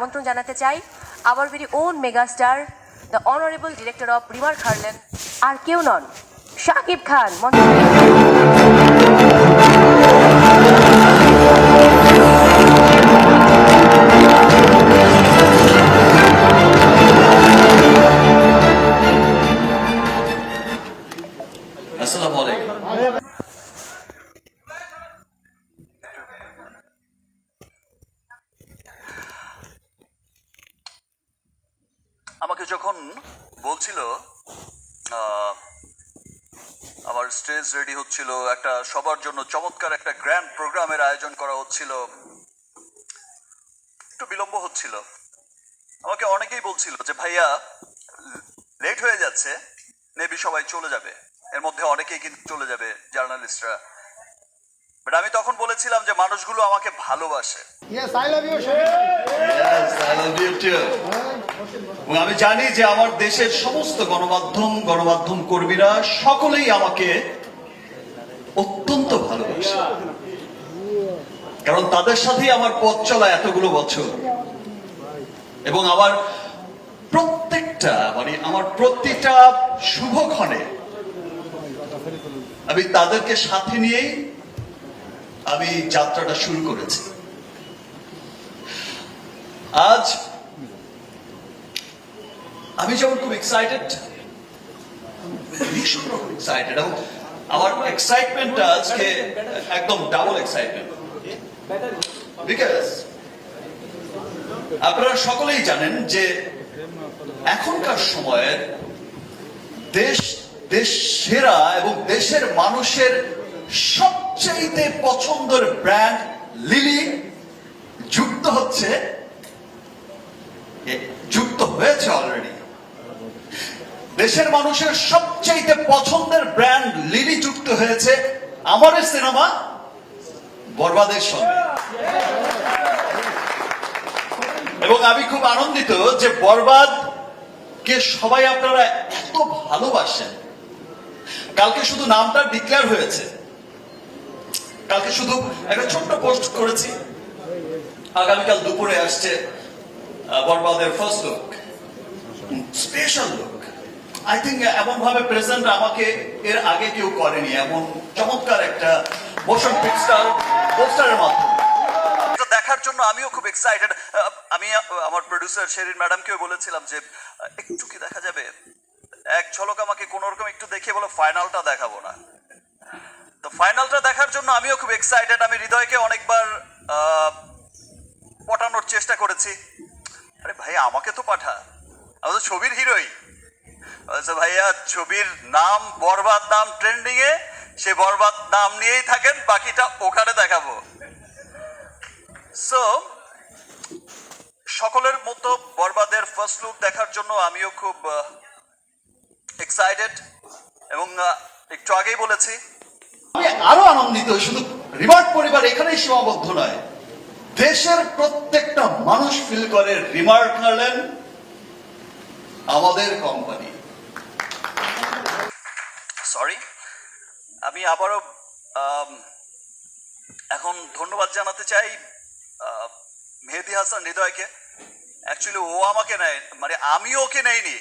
আমন্ত্রণ জানাতে চাই our very own megastar the honourable director of river খারলেন আর কেউ নন, শাকিব খান মঞ্চে যখন বলছিল আমার স্টেজ রেডি হচ্ছিল একটা সবার জন্য চমৎকার একটা গ্র্যান্ড প্রোগ্রামের আয়োজন করা হচ্ছিল একটু বিলম্ব হচ্ছিল। আমাকে অনেকেই বলছিল যে ভাইয়া লেট হয়ে যাচ্ছে মেবি সবাই চলে যাবে। এর মধ্যে অনেকেই কিন্তু চলে যাবে জার্নালিস্টরা বাট আমি তখন বলেছিলাম যে মানুষগুলো আমাকে ভালোবাসে। Yes, I love you, Shabir. এবং আমি জানি যে আমার দেশের সমস্ত গণমাধ্যম গণমাধ্যম কর্মীরা সকলেই আমাকে অত্যন্ত ভালোবাসে। কারণ তাদের সাথেই আমার পথ চলা এতগুলো বছর। এবং আমার প্রত্যেকটা মানে আমার প্রতিটা শুভক্ষণে আমি তাদেরকে সাথে নিয়েই আমি যাত্রাটা শুরু করেছি। আজ আমি যেমন খুব এক্সাইটেড ভীষণ রকম এক্সাইটেড এবং আমার এক্সাইটমেন্টটা আজকে একদম ডাবল এক্সাইটমেন্ট বিকজ আপনারা সকলেই জানেন যে এখনকার সময়ের দেশ দেশ সেরা এবং দেশের মানুষের সবচাইতে পছন্দের ব্র্যান্ড লিলি যুক্ত হচ্ছে যুক্ত হয়েছে অলরেডি দেশের মানুষের সবচাইতে পছন্দের ব্র্যান্ড লিলি যুক্ত হয়েছে আমার সিনেমা বরবাদের সঙ্গে। এবং আমি খুব আনন্দিত যে বরবাদ কে সবাই আপনারা এত ভালোবাসেন। কালকে শুধু নামটা ডিক্লেয়ার হয়েছে। কালকে শুধু একটা ছোট্ট পোস্ট করেছি। আগামীকাল দুপুরে আসছে বরবাদের first look special look I think এমন ভাবে প্রেজেন্ট আমাকে এর আগে কেউ করেনি, এমন চমৎকার একটা মোশন পিকচার পোস্টারের মাধ্যমে। দেখার জন্য আমিও খুব এক্সাইটেড আমি আমার প্রডিউসার শেরিন ম্যাডামকেও বলেছিলাম যে একটু কি দেখা যাবে? এক ঝলক আমাকে কোন রকম একটু দেখিয়ে বলো ফাইনালটা দেখাবো না। তো ফাইনালটা দেখার জন্য আমিও খুব এক্সাইটেড আমি হৃদয়কে অনেকবার পটানোর চেষ্টা করেছি। আরে ভাই, আমাকে তো পাঠা। আমি তো ছবির হিরোই। বলছে ভাইয়া, ছবির নাম, বরবাদ নাম ট্রেন্ডিং এ সে বরবাদ নাম নিয়েই থাকেন, বাকিটা ওখানে দেখাবো। সো সকলের মতো বরবাদের ফার্স্ট লুক দেখার জন্য আমিও খুব এক্সাইটেড এবং একটু আগেই বলেছি। আমি আরও আনন্দিত, শুধু রিমার্ক পরিবার এখানেই সীমাবদ্ধ নয়। দেশের প্রত্যেকটা মানুষ ফিল করে রিমার্ক হারলেন আমাদের কোম্পানি সরি আমি আবারও এখন ধন্যবাদ জানাতে চাই মেহেদি হাসান হৃদয়কে। অ্যাকচুয়ালি ও আমাকে নেয় মানে আমি ওকে নেইনি।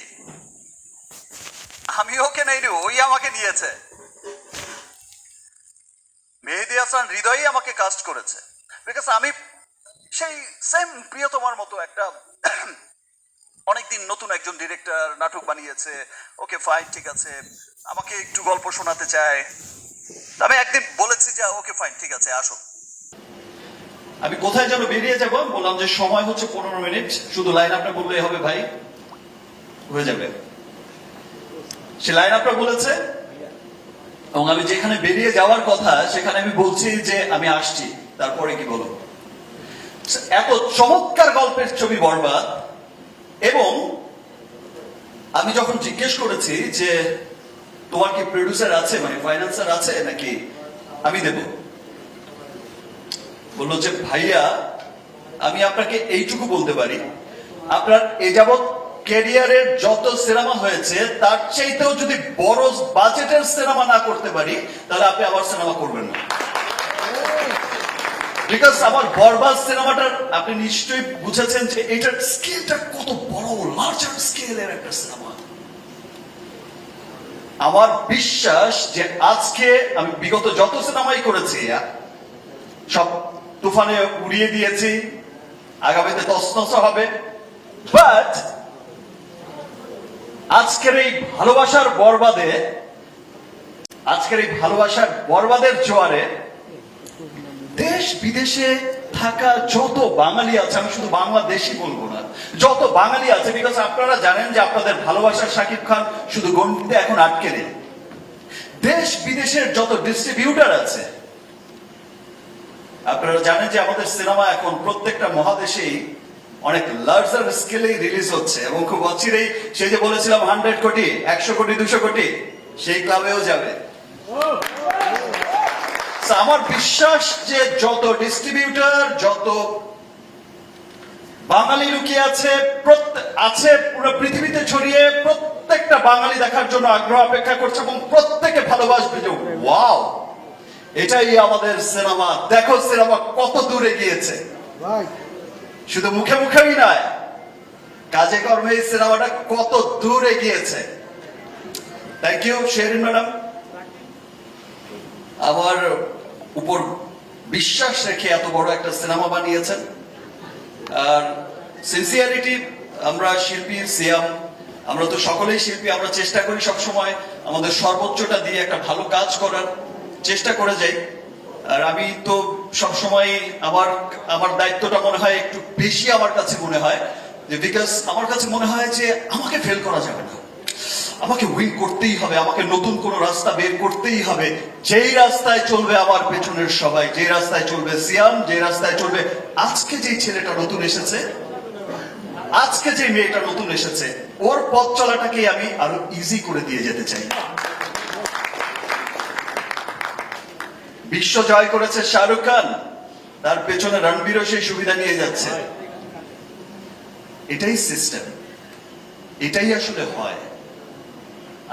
আমি ওকে নেইনি, ওই আমাকে নিয়েছে। মেহেদি হাসান হৃদয়ই আমাকে কাস্ট করেছে। বিকজ আমি সেই সেম প্রিয়তমার মতো একটা অনেকদিন নতুন একজন ডিরেক্টর নাটক বানিয়েছে। ওকে ফাইন ঠিক আছে। আমাকে একটু গল্প শোনাতে চায়। আমি একদিন বলেছি যে, ওকে ফাইন ঠিক আছে, আসো। আমি কোথায় যেন বেরিয়ে যাব? বললাম যে, সময় হচ্ছে পনেরো মিনিট। শুধু লাইন আপটা বললেই হবে, ভাই। হয়ে যাবে। সে লাইন আপটা বলেছে? এবং আমি যেখানে বেরিয়ে যাওয়ার কথা, সেখানে আমি বলছি যে, আমি আসছি। তারপরে কি বলো এত চমৎকার গল্পের ছবি বরবাদ। এবং আমি যখন জিজ্ঞেস করেছি যে, তোমার কি প্রডিউসার আছে? মানে ফাইন্যান্সার আছে? নাকি আমি দেব? বলল যে, ভাইয়া, আমি আপনাকে এইটুকু বলতে পারি। আপনার এ যাবৎ ক্যারিয়ারের যত সিনেমা হয়েছে, তার চাইতেও যদি বড় বাজেটের সিনেমা না করতে পারি, তাহলে আপনি আবার সিনেমা করবেন না। বিকজ আমার বরবাদ সিনেমাটার আপনি নিশ্চয়ই বুঝেছেন যে এটার স্কেলটা কত বড় লার্জার স্কেলের একটা সিনেমা। আমার বিশ্বাস যে আজকে আমি বিগত যত সিনেমাই করেছি, সব তুফানে উড়িয়ে দিয়েছি, আগামীতে তসনস হবে। বাট আজকের এই ভালোবাসার বরবাদে, আজকের এই ভালোবাসার বরবাদের জোয়ারে দেশ বিদেশে থাকা যত বাঙালি আছে, আমি শুধু বাংলাদেশি বলব না, যত বাঙালি আছে বিকজ আপনারা জানেন যে আপনাদের ভালোবাসার শাকিব খান শুধু গণ্ডিতে এখন আটকে নেই। দেশ বিদেশের যত ডিস্ট্রিবিউটার আছে, আপনারা জানেন যে আমাদের সিনেমা এখন প্রত্যেকটা মহাদেশেই অনেক লার্জার স্কেলেই রিলিজ হচ্ছে, এবং খুব অচিরেই সেই যে বলেছিলাম হান্ড্রেড কোটি, একশো কোটি, দুশো কোটি, সেই ক্লাবেও যাবে। আমার বিশ্বাস যে যত ডিস্ট্রিবিউটার যত বাঙালি লুকিয়ে আছে আছে পুরো পৃথিবীতে ছড়িয়ে প্রত্যেকটা বাঙালি দেখার জন্য আগ্রহ অপেক্ষা করছে এবং প্রত্যেকে ভালোবাসবে যে ওয়াও এটাই আমাদের সিনেমা। দেখো সিনেমা কত দূরে গিয়েছে শুধু মুখে মুখেই নয় কাজে কর্মে এই সিনেমাটা কত দূরে গিয়েছে থ্যাংক ইউ শেরিন ম্যাডাম। আমার উপর বিশ্বাস রেখে এত বড় একটা সিনেমা বানিয়েছেন। আর সিনসিয়ারিটি, আমরা শিল্পী সিয়াম, আমরা তো সকলেই শিল্পী, আমরা চেষ্টা করি সব সময় আমাদের সর্বোচ্চটা দিয়ে একটা ভালো কাজ করার, চেষ্টা করে যাই। আর আমি তো সব সময় আমার আমার দায়িত্বটা মনে হয় একটু বেশি আমার কাছে মনে হয়, যে বিকজ আমার কাছে মনে হয় যে আমাকে ফেল করা যাবে না। আমাকে উইন করতেই হবে, আমাকে নতুন কোন রাস্তা বের করতেই হবে। যেই রাস্তায় চলবে আমার পেছনের সবাই, যে রাস্তায় চলবে সিয়াম, যে রাস্তায় চলবে আজকে যে ছেলেটা নতুন এসেছে, আজকে যে মেয়েটা নতুন এসেছে, ওর পথ চলাটাকে আমি আরও ইজি করে দিয়ে যেতে চাই। বিশ্ব জয় করেছে শাহরুখ খান, তার পেছনে রণবীরও সেই সুবিধা নিয়ে যাচ্ছে। এটাই সিস্টেম এটাই আসলে হয়।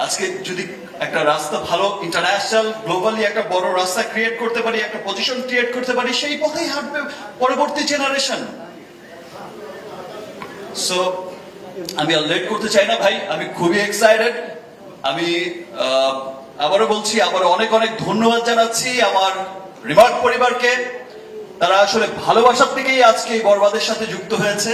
আজকে যদি একটা রাস্তা ভালো ইন্টারন্যাশনাল গ্লোবালি একটা বড় রাস্তা ক্রিয়েট করতে পারি, একটা পজিশন ক্রিয়েট করতে পারি, সেই পথেই হাঁটবে পরবর্তী জেনারেশন সো আমি আর লেট করতে চাই না ভাই, আমি খুবই এক্সাইটেড আমি আবারও বলছি, আবার অনেক অনেক ধন্যবাদ জানাচ্ছি আমার রিমার্ক পরিবারকে। তারা আসলে ভালোবাসার থেকেই আজকে এই বরবাদের সাথে যুক্ত হয়েছে।